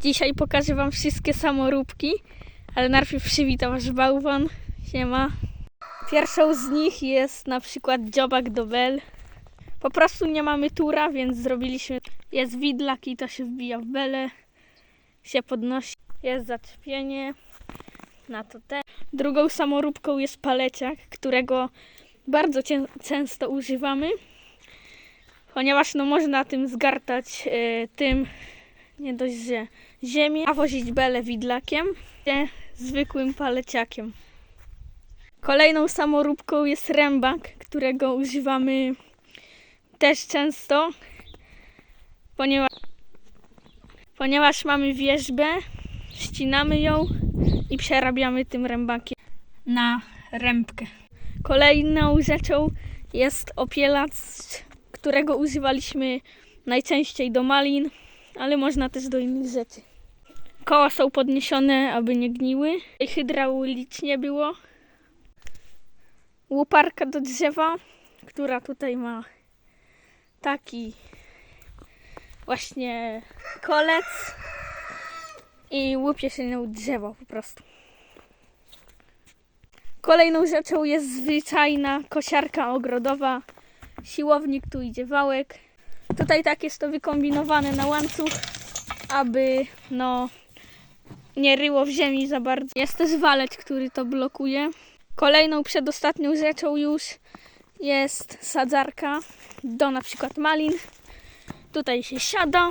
Dzisiaj pokażę Wam wszystkie samoróbki, ale najpierw przywita Wasz bałwan. Siema. Pierwszą z nich jest na przykład dziobak do bel. Po prostu nie mamy tura, więc zrobiliśmy. Jest widlak i to się wbija w belę, się podnosi. Jest zaczepienie na to te. Drugą samoróbką jest paleciak, którego bardzo często używamy, ponieważ no można tym zgartać e, tym nie dość, że ziemię, a wozić belę widlakiem, nie zwykłym paleciakiem. Kolejną samoróbką jest rębak, którego używamy też często, ponieważ, ponieważ mamy wierzbę, ścinamy ją i przerabiamy tym rębakiem na rębkę. Kolejną rzeczą jest opielac, którego używaliśmy najczęściej do malin, ale można też do innych rzeczy. Koła są podniesione, aby nie gniły. Hydraulicznie było. Łuparka do drzewa, która tutaj ma taki właśnie kolec i łupie się nią drzewo po prostu. Kolejną rzeczą jest zwyczajna kosiarka ogrodowa. Siłownik, tu idzie wałek. Tutaj tak jest to wykombinowane na łańcuch, aby no nie ryło w ziemi za bardzo. Jest też walec, który to blokuje. Kolejną, przedostatnią rzeczą już jest sadzarka do na przykład malin. Tutaj się siada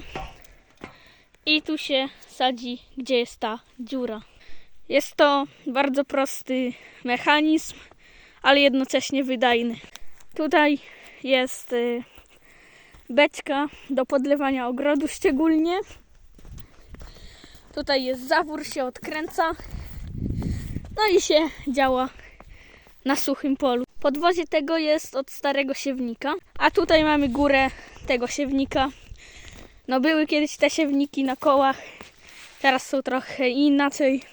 i tu się sadzi, gdzie jest ta dziura. Jest to bardzo prosty mechanizm, ale jednocześnie wydajny. Tutaj jest y, beczka do podlewania ogrodu szczególnie. Tutaj jest zawór, się odkręca. No i się działa na suchym polu. Podwozie tego jest od starego siewnika, a tutaj mamy górę tego siewnika. No były kiedyś te siewniki na kołach, teraz są trochę inaczej.